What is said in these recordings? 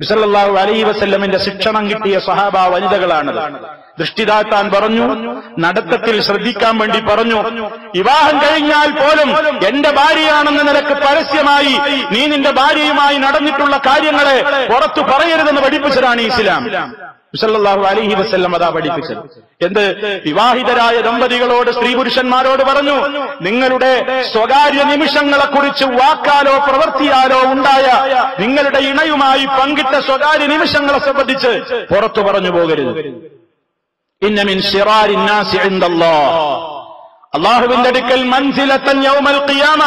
ബിസല്ലാഹു അലൈ വസല്ലമിന്റെ ശിക്ഷണം കിട്ടിയ സഹാബ വനിതകളാണ് ദൃഷ്ടി താഴ്ത്താൻ പറഞ്ഞു നടത്തത്തിൽ ശ്രദ്ധിക്കാൻ വേണ്ടി പറഞ്ഞു വിവാഹം കഴിഞ്ഞാൽ പോലും എന്റെ ഭാര്യയാണെന്ന നിലയ്ക്ക് പരസ്യമായി നീ നിന്റെ ഭാര്യയുമായി നടന്നിട്ടുള്ള കാര്യങ്ങളെ പുറത്തു പറയരുതെന്ന് പഠിപ്പിച്ചതാണ് ഇസ്ലാം. വിസല്ലാഹു അലഹി വസ്ല്ലം അതാ പഠിപ്പിച്ചത്. എന്ത്? വിവാഹിതരായ ദമ്പതികളോട് സ്ത്രീ പുരുഷന്മാരോട് പറഞ്ഞു നിങ്ങളുടെ സ്വകാര്യ നിമിഷങ്ങളെ കുറിച്ച് വാക്കാലോ പ്രവൃത്തിയാലോ ഉണ്ടായ നിങ്ങളുടെ ഇണയുമായി പങ്കിട്ട സ്വകാര്യ നിമിഷങ്ങളെ സംബന്ധിച്ച് പുറത്തു പറഞ്ഞു പോകരുത്. അള്ളാഹുവിന്റെ അടുക്കൽ മൻസിലത്തൻ യൗമൽ ഖിയാമ.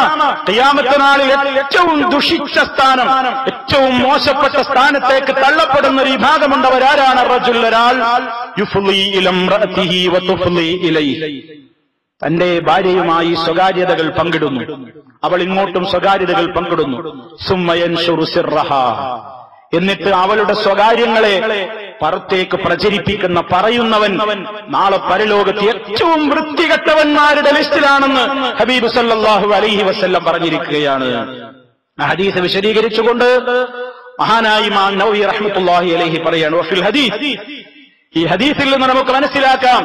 ഖിയാമത്ത് നാളിൽ ഏറ്റവും ദുഷിച്ച സ്ഥാനം ഏറ്റവും മോശപ്പെട്ട സ്ഥാനത്തേക്ക് തള്ളപ്പെടുന്ന ഒരു വിഭാഗമുണ്ടവരാരാണ് റജുൽ തന്റെ ഭാര്യയുമായി സ്വകാര്യതകൾ പങ്കിടുന്നു. അവൾ ഇങ്ങോട്ടും സ്വകാര്യതകൾ പങ്കിടുന്നു. സുമയൻ എന്നിട്ട് അവളുടെ സ്വകാര്യങ്ങളെ പുറത്തേക്ക് പ്രചരിപ്പിക്കുന്ന പറയുന്നവൻ നാളെ പരലോകത്ത് ഏറ്റവും വൃത്തികെട്ടവന്മാരുടെ ലിസ്റ്റിലാണെന്ന് ഹബീബ് സല്ലാഹു അലൈഹി വസല്ലം പറഞ്ഞിരിക്കുകയാണ്. ഹദീസ് വിശദീകരിച്ചുകൊണ്ട് മഹാനായി മാ നൗവി റഹ്മത്തുള്ളാഹി അലൈഹി പറയാണ് ഹദീസ്. ഈ ഹദീസിൽ നിന്ന് നമുക്ക് മനസ്സിലാക്കാം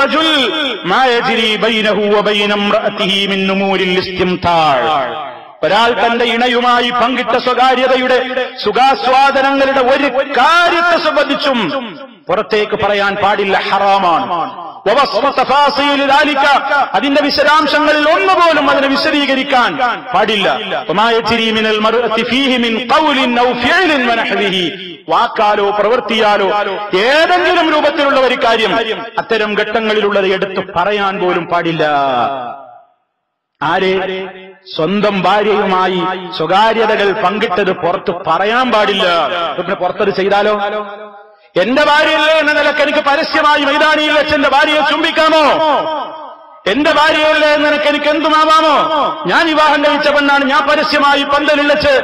റജുൽ മാ യജ്രി ബൈനഹു മിൻ ഒരാൾ തന്റെ ഇണയുമായി പങ്കിട്ട സ്വകാര്യതയുടെ സുഖാസ്വാദനങ്ങളുടെ ഒരു കാര്യത്തെ സംബന്ധിച്ചും പുറത്തേക്ക് പറയാൻ പാടില്ല ഹറാമാണ്. അതിന്റെ വിശദാംശങ്ങളിൽ ഒന്നുപോലും അതിനെ വിശദീകരിക്കാൻ പാടില്ല. വാക്കാലോ പ്രവൃത്തിയാലോ ഏതെങ്കിലും രൂപത്തിലുള്ള ഒരു കാര്യം അത്തരം ഘട്ടങ്ങളിലുള്ളത് എടുത്തു പറയാൻ പോലും പാടില്ല. ആരെ? സ്വന്തം ഭാര്യയുമായി സ്വകാര്യതകൾ പങ്കിട്ടത് പുറത്ത് പറയാൻ പാടില്ല. പിന്നെ പുറത്തത് ചെയ്താലോ? എന്റെ ഭാര്യയല്ലേ എന്ന നിലയ്ക്ക് എനിക്ക് പരസ്യമായി മൈതാനിയിൽ വെച്ച് എന്റെ ഭാര്യയെ ചുംബിക്കാമോ? എന്റെ ഭാര്യയല്ലേ എന്ന് നിനക്ക് എനിക്ക് എന്തുമാവാമോ? ഞാൻ വിവാഹം കഴിച്ച പെണ്ണാണ് ഞാൻ പരസ്യമായി പന്തലിൽ വെച്ച്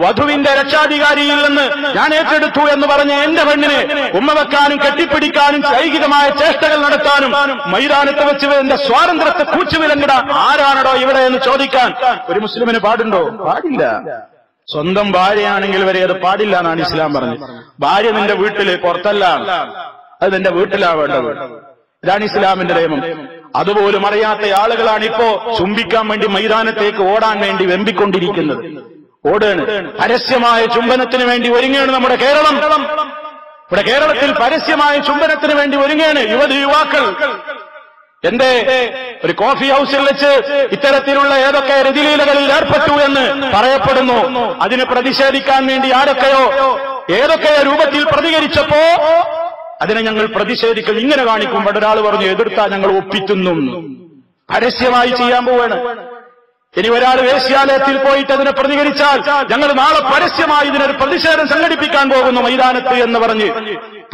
വധുവിന്റെ രക്ഷാധികാരിയിൽ നിന്ന് ഞാൻ ഏറ്റെടുത്തു എന്ന് പറഞ്ഞ എന്റെ പെണ്ണിനെ ഉമ്മ വെക്കാനും കെട്ടിപ്പിടിക്കാനും ശൈകികമായ ചേഷ്ടകൾ നടത്താനും മൈതാനത്ത് വെച്ച് എന്റെ സ്വാതന്ത്ര്യത്തെ കൂച്ചുവിലങ്ങിട ആരാണടോ ഇവിടെ എന്ന് ചോദിക്കാൻ ഒരു മുസ്ലിമിന് പാടുണ്ടോ? പാടില്ല. സ്വന്തം ഭാര്യയാണെങ്കിൽ വരെ അത് പാടില്ല എന്നാണ് ഇസ്ലാം പറഞ്ഞത്. ഭാര്യ നിന്റെ വീട്ടിൽ പുറത്തല്ല. അത് നിന്റെ വീട്ടിലാ വേണ്ടത്. ഇതാണ് ഇസ്ലാമിന്റെ നിയമം. അതുപോലും അറിയാത്ത ആളുകളാണ് ഇപ്പോ ചുംബിക്കാൻ വേണ്ടി മൈതാനത്തേക്ക് ഓടാൻ വേണ്ടി വെമ്പിക്കൊണ്ടിരിക്കുന്നത്. ഓടാണ്. പരസ്യമായ ചുംബനത്തിന് വേണ്ടി ഒരുങ്ങുകയാണ് നമ്മുടെ കേരളം. ഇവിടെ കേരളത്തിൽ പരസ്യമായ ചുംബനത്തിന് വേണ്ടി ഒരുങ്ങുകയാണ് യുവതി യുവാക്കൾ. എന്റെ ഒരു കോഫി ഹൗസിൽ വെച്ച് ഇത്തരത്തിലുള്ള ഏതൊക്കെ രതിലീലകളിൽ ഏർപ്പെട്ടു എന്ന് പറയപ്പെടുന്നു. അതിന് പ്രതിഷേധിക്കാൻ വേണ്ടി ആരൊക്കെയോ? ഏതൊക്കെ രൂപത്തിൽ പ്രതികരിച്ചപ്പോ അതിനെ ഞങ്ങൾ പ്രതിഷേധിക്കും. ഇങ്ങനെ കാണിക്കും ഒരാൾ പറഞ്ഞു എതിർത്താ ഞങ്ങൾ ഒപ്പിക്കുന്നു പരസ്യമായി ചെയ്യാൻ പോവാണ്. ഇനി ഒരാൾ വേശ്യാലയത്തിൽ പോയിട്ട് അതിനെ പ്രതികരിച്ചാൽ ഞങ്ങൾ നാളെ പരസ്യമായി ഇതിനൊരു പ്രതിഷേധം സംഘടിപ്പിക്കാൻ പോകുന്നു മൈതാനത്ത് എന്ന് പറഞ്ഞ്.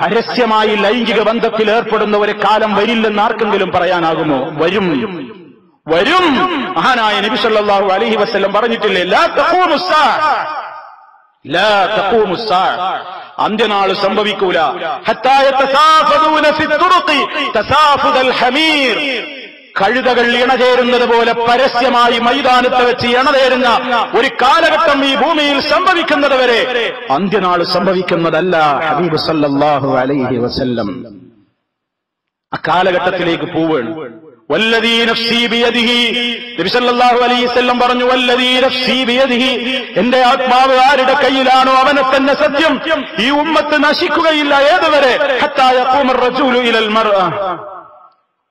പരസ്യമായി ലൈംഗിക ബന്ധത്തിൽ ഏർപ്പെടുന്ന ഒരു കാലം വരില്ലെന്ന് ആർക്കെങ്കിലും പറയാനാകുമോ? വരും. വരും. മഹാനായ നബിസല്ലാഹു അലഹി വസ്ലം പറഞ്ഞിട്ടില്ലേ അന്ത്യനാൾ സംഭവിക്കൂല. കഴുതകൾ ഇണചേരുന്നത് പോലെ പരസ്യമായി മൈതാനത്ത് വെച്ച് ഇണചേരുന്ന ഒരു കാലഘട്ടം ഈ ഭൂമിയിൽ സംഭവിക്കുന്നത് വരെ അന്ത്യനാൾ സംഭവിക്കുന്നതല്ല ഹബീബ് സല്ലാഹു അലൈഹി വസല്ലം. ആ കാലഘട്ടത്തിലേക്ക് പോവുകയാണ് പറഞ്ഞു എന്റെ ആത്മാവ് ആരുടെ കയ്യിലാണോ അവനെ തന്നെ സത്യം. ഈ ഉമ്മത്ത് നശിക്കുകയില്ല ഏതുവരെ.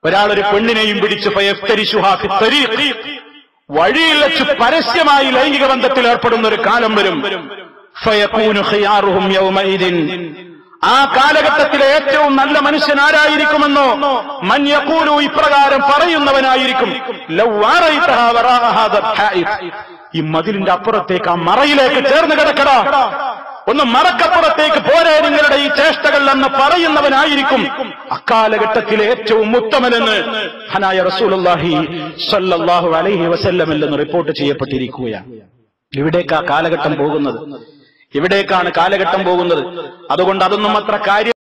ഒരാൾ ഒരു പെണ്ണിനെയും പിടിച്ച് വഴിയിൽ വെച്ച് പരസ്യമായി ലൈംഗിക ബന്ധത്തിൽ ഏർപ്പെടുന്ന ഒരു കാലം വരും. ആ കാലഘട്ടത്തിലെ ഏറ്റവും നല്ല മനുഷ്യൻ ആരായിരിക്കുമെന്നോ? യഖൂലു ഇപ്രകാരം പറയുന്നവനായിരിക്കും. ഈ മതിലിന്റെ അപ്പുറത്തേക്ക് ആ മറയിലേക്ക് ചേർന്ന് കിടക്കടാ. ഒന്ന് മറക്കപ്പുറത്തേക്ക് പോരെ നിങ്ങളുടെ ഈ ചേഷ്ടകൾ എന്ന് പറയുന്നവനായിരിക്കും അക്കാലഘട്ടത്തിലെ ഏറ്റവും ഉത്തമനെന്ന് ഹനായ റസൂലുള്ളാഹി സല്ലാഹു അലൈഹി വസല്ലമല്ലെന്ന് റിപ്പോർട്ട് ചെയ്യപ്പെട്ടിരിക്കുകയാണ്. ഇവിടേക്കാ കാലഘട്ടം പോകുന്നത്. ഇവിടേക്കാണ് കാലഘട്ടം പോകുന്നത്. അതുകൊണ്ട് അതൊന്നും അത്ര കാര്യം